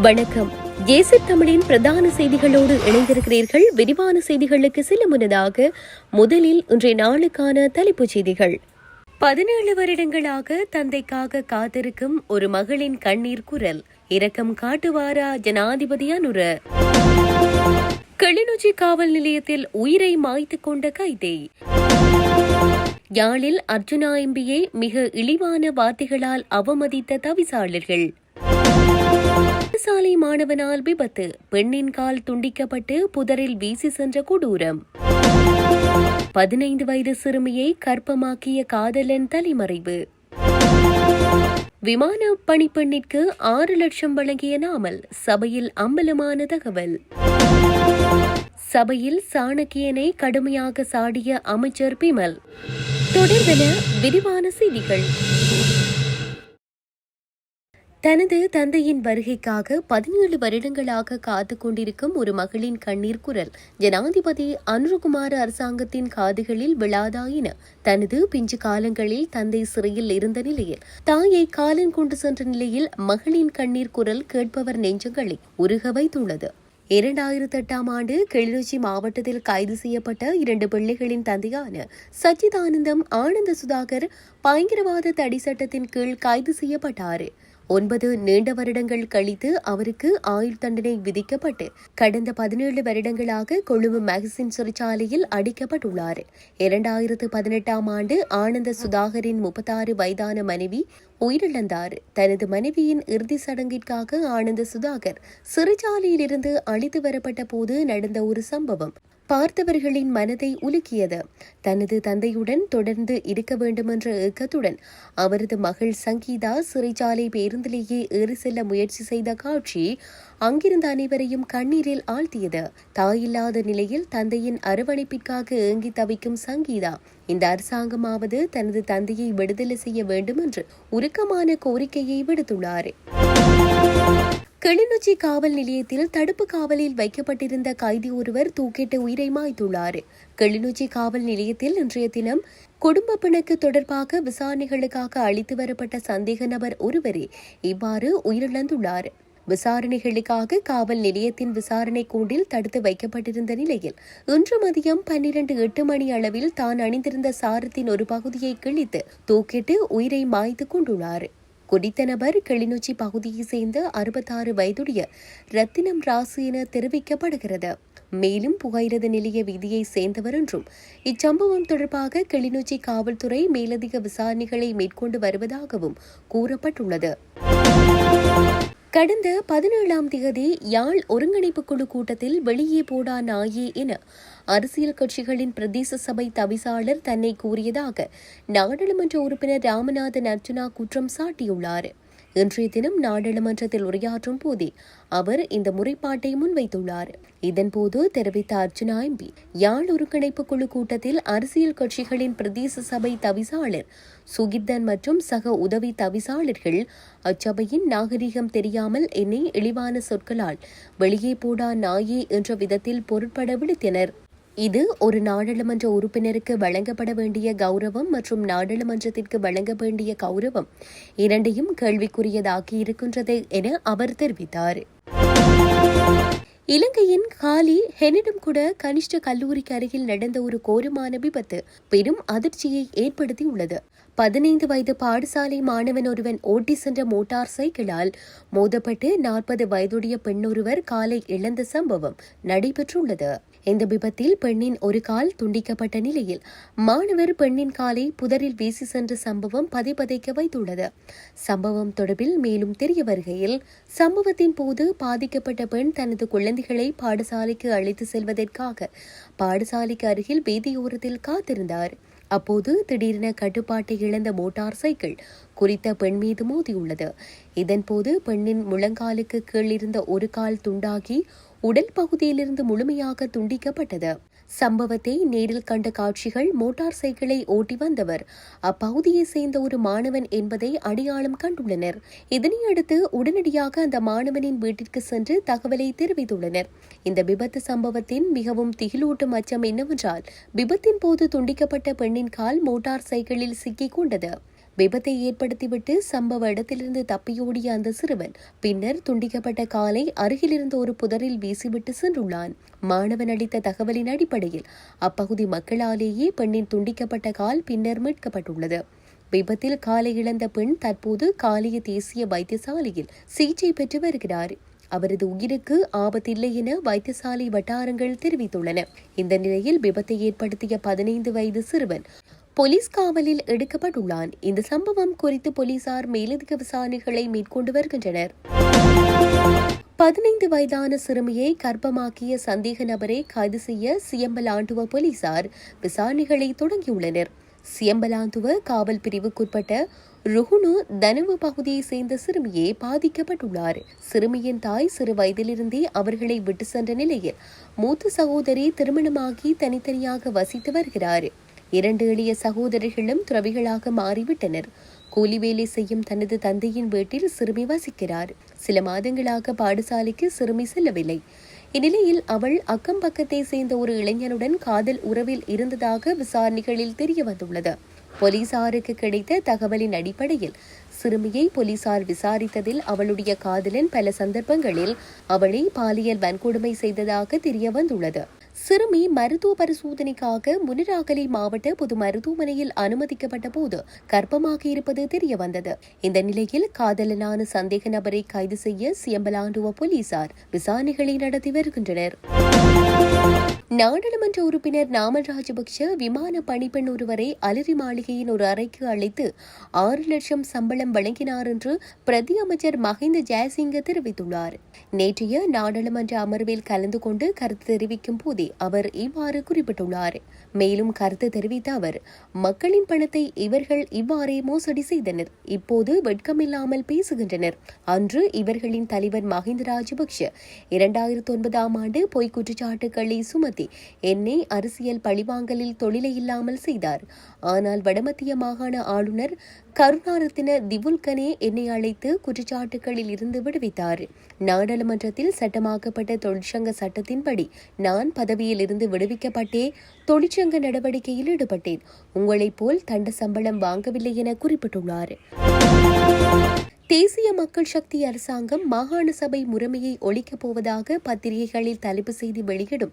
வணக்கம். ஏசி தமிழின் பிரதான செய்திகளோடு இணைந்திருக்கிறீர்கள். விரிவான செய்திகளுக்கு சில முன்னதாக முதலில் இன்றைய நாளுக்கான தலைப்புச் செய்திகள். பதினேழு வருடங்களாக தந்தைக்காக காத்திருக்கும் ஒரு மகளின் கண்ணீர் குரல். இரக்கம் காட்டுவாரா ஜனாதிபதி அனுர கிளிநொச்சி காவல் நிலையத்தில் உயிரை மாய்த்துக் கொண்ட கைதை. யாழில் அர்ஜுனா எம்பியை மிக இழிவான வார்த்தைகளால் அவமதித்த தவிசாளர்கள். சாலை மாணவனால் விபத்து. பெண்ணின் கால் துண்டிக்கப்பட்டு புதரில் வீசி சென்ற கொடூரம். பதினைந்து வயது சிறுமியை கற்பமாக்கிய காதலன் தலைமறைவு விமான பணிப்பெண்ணிற்கு ஆறு லட்சம் வழங்கிய நாமல் சபையில் அம்பலமான தகவல். சபையில் சாணக்கியனை கடுமையாக சாடிய அமைச்சர் பிமல். தொடர்பென விரிவான செய்திகள். தனது தந்தையின் வருகைக்காக பதினேழு வருடங்களாக காத்து கொண்டிருக்கும் ஒரு மகளின் கண்ணீர் குரல். ஜனாதிபதி அனுருகுமார அரசாங்கத்தின் காதுகளில் விழாதாயின. தனது பிஞ்சு காலங்களில் தந்தை சிறையில் இருந்த நிலையில் தாயை காலம் கொண்டு சென்ற நிலையில் மகளின் கண்ணீர் குரல் கேட்பவர் நெஞ்சங்களை உருக வைத்துள்ளது. இரண்டாயிரத்தி எட்டாம் ஆண்டு கிளிநொச்சி மாவட்டத்தில் கைது செய்யப்பட்ட இரண்டு பிள்ளைகளின் தந்தையான சச்சிதானந்தம் ஆனந்த சுதாகர் பயங்கரவாத தடை சட்டத்தின் கீழ் கைது செய்யப்பட்டார். ஒன்பது நீண்ட வருடங்கள் கழித்து அவருக்கு ஆயுள் தண்டனை விதிக்கப்பட்டு கடந்த பதினேழு வருடங்களாக கொழும்பு மேகசின் சிறைச்சாலையில் அடிக்கப்பட்டுள்ளார். இரண்டாயிரத்து பதினெட்டாம் ஆண்டு ஆனந்த சுதாகரின் முப்பத்தாறு வயதான மனைவி உயிரிழந்தார். தனது மனைவியின் இறுதி சடங்கிற்காக ஆனந்த சுதாகர் சிறைச்சாலையிலிருந்து அழைத்து வரப்பட்ட போது நடந்த ஒரு சம்பவம். பார்த்தவர்களின் மனதை உலுக்கியது. தனது தந்தையுடன் தொடர்ந்து இருக்க வேண்டுமென்ற ஏக்கத்துடன் அவரது மகள் சங்கீதா சிறைச்சாலை பேருந்திலேயே ஏறி செல்ல முயற்சி செய்த காட்சி அங்கிருந்த அனைவரையும் கண்ணீரில் ஆழ்த்தியது. தாயில்லாத நிலையில் தந்தையின் அரவணைப்பிற்காக ஏங்கி தவிக்கும் சங்கீதா இந்த அரசாங்கமாவது தனது தந்தையை விடுதலை செய்ய வேண்டும் என்று உருக்கமான கோரிக்கையை விடுத்துள்ளார். கிளிநொச்சி காவல் நிலையத்தில் தடுப்பு காவலில் வைக்கப்பட்டிருந்த கைதி ஒருவர் தூக்கிட்டு உயிரை மாய்த்துள்ளார் கிளிநொச்சி காவல் நிலையத்தில் இன்றைய தினம் குடும்ப பிணக்கு தொடர்பாக விசாரணைகளுக்காக அளித்து வரப்பட்ட சந்தேக நபர் ஒருவரே இவ்வாறு உயிரிழந்துள்ளார். விசாரணைகளுக்காக காவல் நிலையத்தின் விசாரணை கூண்டில் தடுத்து வைக்கப்பட்டிருந்த நிலையில் இன்று மதியம் பன்னிரண்டு எட்டு மணி அளவில் தான் அணிந்திருந்த சாரத்தின் ஒரு பகுதியை கிழித்து தூக்கிட்டு உயிரை மாய்த்து கொண்டுள்ளார். குறித்த நபர் கிளிநொச்சி பகுதியைச் சேர்ந்த அறுபத்தாறு வயதுடைய ரத்தினம் ராசு என தெரிவிக்கப்படுகிறது. மேலும் புகையிரத நிலைய வீதியை சேர்ந்தவர் என்றும் இச்சம்பவம் தொடர்பாக கிளிநொச்சி காவல்துறை மேலதிக விசாரணைகளை மேற்கொண்டு வருவதாகவும் கூறப்பட்டுள்ளது. கடந்த பதினேழாம் தேதி யாழ் ஒருங்கிணைப்பு குழு கூட்டத்தில் வெளியே போடா நாயே என அரசியல் கட்சிகளின் பிரதேச சபை தவிசாளர் தன்னை கூறியதாக நாடாளுமன்ற உறுப்பினர் ராமநாதன் அர்ஜுனா குற்றம் சாட்டியுள்ளார். இன்றைய தினம் நாடாளுமன்றத்தில் உரையாற்றும் போதே அவர் இந்த முறைப்பாட்டை முன்வைத்துள்ளார். இதன்போது தெரிவித்த அர்ஜுனா எம்பி யாழ் ஒருங்கிணைப்பு குழு கூட்டத்தில் அரசியல் கட்சிகளின் பிரதேச சபை தவிசாளர் சுகித்தன் மற்றும் சக உதவி தவிசாளர்கள் அச்சபையின் நாகரிகம் தெரியாமல் என்னை இழிவான சொற்களால் வெளியே போடா நாயே என்ற விதத்தில் பொருட்பட விடுத்தனர் இது ஒரு நாடாளுமன்ற உறுப்பினருக்கு வழங்கப்பட வேண்டிய கௌரவம் மற்றும் நாடாளுமன்றத்திற்கு வழங்க வேண்டிய கௌரவம் இரண்டையும் கேள்விக்குரியதாகி இருக்கின்றது என அவர் தெரிவித்தார். இலங்கையின் காலி ஹெனிடம் கூட கனிஷ்ட கல்லூரிக்கு அருகில் நடந்த ஒரு கோரமான விபத்து பெரும் அதிர்ச்சியை ஏற்படுத்தியுள்ளது. பதினைந்து வயது பாடசாலை மாணவன் ஒருவன் ஓட்டி சென்ற மோட்டார் சைக்கிளால் மோதப்பட்டு நாற்பது வயதுடைய பெண்ணொருவர் காலை இழந்த சம்பவம் நடைபெற்றுள்ளது. இந்த விபத்தில் பெண்ணின் ஒரு கால் துண்டிக்கப்பட்ட நிலையில் மாணவர் பெண்ணின் காலை புதரில் வீசி சென்ற சம்பவம் பதைபதைக்க வைத்துள்ளது. சம்பவம் தொடர்பில் மேலும் தெரிய வருகையில் சம்பவத்தின் போது பாதிக்கப்பட்ட பெண் தனது குழந்தைகளை பாடசாலைக்கு அழைத்து செல்வதற்காக பாடசாலைக்கு அருகில் வீதியோரத்தில் காத்திருந்தார். அப்போது திடீரென கட்டுப்பாட்டை இழந்த மோட்டார் சைக்கிள் குறித்த பெண் மீது மோதியுள்ளது. இதன்போது பெண்ணின் முழங்காலுக்கு கீழிருந்த ஒரு கால் துண்டாகி உடல் பகுதியிலிருந்து முழுமையாக துண்டிக்கப்பட்டது. சம்பவத்தை நேரில் கண்ட காட்சிகள் மோட்டார் சைக்கிளை ஓட்டி வந்தவர். அப்பகுதியை சேர்ந்த ஒரு மாணவன் என்பதை அடையாளம் கண்டுள்ளனர். இதனையடுத்து உடனடியாக அந்த மாணவனின் வீட்டிற்கு சென்று தகவலை தெரிவித்துள்ளனர். இந்த விபத்து சம்பவத்தின் மிகவும் திகிலூட்டும் அச்சம் என்னவென்றால் விபத்தின் போது துண்டிக்கப்பட்ட பெண்ணின் கால் மோட்டார் சைக்கிளில் சிக்கிக் கொண்டது. விபத்தை ஏற்படுத்திவிட்டு சம்பவ இடத்திலிருந்து தப்பியோடிய அந்த சிறுவன் பின்னர் துண்டிக்கப்பட்ட காலை அருகிலிருந்த ஒரு புதரில் வீசிவிட்டு சென்றுள்ளான். மாணவன் அளித்த தகவலின் அடிப்படையில் அப்பகுதி மக்களாலேயே பெண்ணின் துண்டிக்கப்பட்ட கால் பின்னர் மீட்கப்பட்டுள்ளது. விபத்தில் காலை இழந்த பெண் தற்போது காலிய தேசிய வைத்தியசாலையில் சிகிச்சை பெற்று வருகிறார். அவரது உயிருக்கு ஆபத்தில்லை என வைத்தியசாலை வட்டாரங்கள் தெரிவித்துள்ளன. இந்த நிலையில் விபத்தை ஏற்படுத்திய பதினைந்து வயது சிறுவன் போலீஸ் காவலில் எடுக்கப்பட்டுள்ளான். இந்த சம்பவம் குறித்து போலீசார் மேலதிக விசாரணைகளை மேற்கொண்டு வருகின்றனர். பதினைந்து வயதான சிறுமியை கர்ப்பமாக்கிய சந்தேக நபரை கைது செய்ய சியம்பலாண்டுவ போலீசார் விசாரணைகளை தொடங்கியுள்ளனர். சியம்பலாந்துவ காவல் பிரிவுக்குட்பட்ட ருகுனு தனவு பகுதியை சேர்ந்த சிறுமியே பாதிக்கப்பட்டுள்ளார். சிறுமியின் தாய் சிறு வயதிலிருந்தே அவர்களை விட்டு சென்ற நிலையில் மூத்த சகோதரி திருமணமாகி தனித்தனியாக வசித்து வருகிறார். இரண்டு எளிய சகோதரிகளும் துறவிகளாக மாறிவிட்டனர். கூலி வேலை செய்யும் தனது தந்தையின் வீட்டில் சிறுமி வசிக்கிறார். சில மாதங்களாக பாடசாலைக்கு சிறுமி செல்லவில்லை. இந்நிலையில் அவள் அக்கம் பக்கத்தை சேர்ந்த ஒரு இளைஞனுடன் காதல் உறவில் இருந்ததாக விசாரணைகளில் தெரிய வந்துள்ளது. போலீசாருக்கு கிடைத்த தகவலின் அடிப்படையில் சிறுமியை போலீசார் விசாரித்ததில் அவளுடைய காதலன் பல சந்தர்ப்பங்களில் அவளை பாலியல் வன்கொடுமை செய்ததாக தெரிய வந்துள்ளது. சிறுமி மருத்துவ பரிசோதனைக்காக முனிராகலை மாவட்ட பொது மருத்துவமனையில் அனுமதிக்கப்பட்ட போது கர்ப்பமாக இருப்பது தெரிய வந்தது இந்த நிலையில் காதலனான சந்தேக நபரை கைது செய்ய சியம்பலாண்டுவ போலீசார் விசாரணைகளை நடத்தி வருகின்றனர். நாடாளுமன்ற உறுப்பினர் நாமல் ராஜபக்ஷ விமான பணிப்பெண் ஒருவரை அலரி மாளிகையின் ஒரு அறைக்கு அழைத்து ஆறு லட்சம் சம்பளம் வழங்கினார் என்று பிரதி அமைச்சர் மஹிந்த ஜெயசிங்க தெரிவித்துள்ளார். நேற்றைய நாடாளுமன்ற அமர்வில் கலந்து கொண்டு கருத்து தெரிவிக்கும் போதே அவர் இவ்வாறு குறிப்பிட்டுள்ளார். மேலும் கருத்து தெரிவித்த அவர் மக்களின் பணத்தை இவர்கள் இவ்வாறே மோசடி செய்தனர். இப்போது வெட்கமில்லாமல் பேசுகின்றனர். அன்று இவர்களின் தலைவர் மஹிந்த ராஜபக்ஷ இரண்டாயிரத்தி ஒன்பதாம் ஆண்டு பொய் குற்றச்சாட்டுக்களை சுமத்தி என்னை அரசியல் பழிவாங்கலில் தொழிலை இல்லாமல் செய்தார். ஆனால் வடமத்திய மாகாண ஆளுநர் கருணாரத்தின திவுல்கனே என்னை அழைத்து குற்றச்சாட்டுகளில் இருந்து விடுவித்தார். நாடாளுமன்றத்தில் சட்டமாக்கப்பட்ட தொழிற்சங்க சட்டத்தின்படி நான் பதவி இருந்து விடுவிக்கப்பட்டே தொழிற்சங்க நடவடிக்கையில் ஈடுபட்டேன். உங்களைப் போல் தண்ட சம்பளம் வாங்கவில்லை என குறிப்பிட்டுள்ளார். தேசிய மக்கள் சக்தி அரசாங்கம் மாகாண சபை முறைமையை ஒழிக்கப் போவதாக பத்திரிகைகளில் தலைப்பு செய்தி வெளியிடும்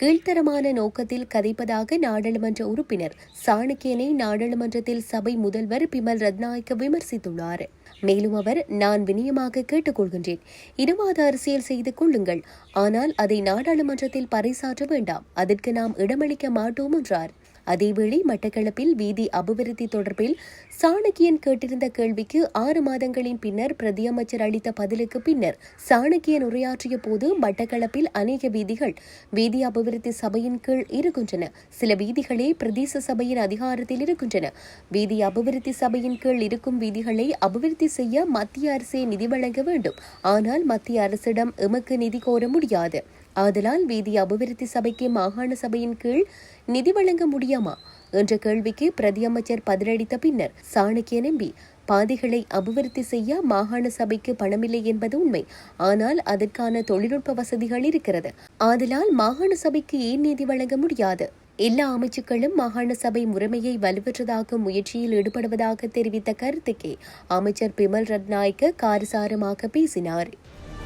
கீழ்த்தரமான நோக்கத்தில் கதைப்பதாக நாடாளுமன்ற உறுப்பினர் சாணக்கியனை நாடாளுமன்றத்தில் சபை முதல்வர் பிமல் ரத்நாயக்க விமர்சித்துள்ளார். மேலும் அவர் நான் வினயமாக கேட்டுக்கொள்கின்றேன். இனவாத அரசியல் செய்து கொள்ளுங்கள். ஆனால் அதை நாடாளுமன்றத்தில் பறைசாற்ற வேண்டாம். அதற்கு நாம் இடமளிக்க மாட்டோம் என்றார். அதேவேளை மட்டக்களப்பில் வீதி அபிவிருத்தி தொடர்பில் சாணக்கியன் கேட்டிருந்த கேள்விக்கு ஆறு மாதங்களின் பின்னர் பிரதியமைச்சர் அளித்த பதிலுக்கு பின்னர் சாணக்கியன் உரையாற்றிய போது மட்டக்களப்பில் அநேக வீதிகள் வீதி அபிவிருத்தி சபையின் கீழ் இருக்கின்றன. சில வீதிகளே பிரதேச சபையின் அதிகாரத்தில் இருக்கின்றன. வீதி அபிவிருத்தி சபையின் கீழ் இருக்கும் வீதிகளை அபிவிருத்தி செய்ய மத்திய அரசே நிதி வழங்க வேண்டும். ஆனால் மத்திய அரசிடம் எமக்கு நிதி கோர முடியாது. ஆதலால் வீதி அபிவிருத்தி சபைக்கு மாகாண சபையின் கீழ் நிதி வழங்க முடியுமா என்ற கேள்விக்கு பிரதியமைச்சர் பதிலளித்த பின்னர் சாணக்கிய நம்பி பாதைகளை அபிவிருத்தி செய்ய மாகாண சபைக்கு பணமில்லை என்பது உண்மை. ஆனால் அதற்கான தொழில்நுட்ப வசதிகள் இருக்கிறது. ஆதலால் மாகாண சபைக்கு ஏன் நிதி வழங்க முடியாது? எல்லா அமைச்சுக்களும் மாகாண சபை முறைமையை வலுவற்றதாக்கும் முயற்சியில் ஈடுபடுவதாக தெரிவித்த கருத்துக்கே அமைச்சர் பிமல் ரத்நாயக்க காரசாரமாக பேசினார்.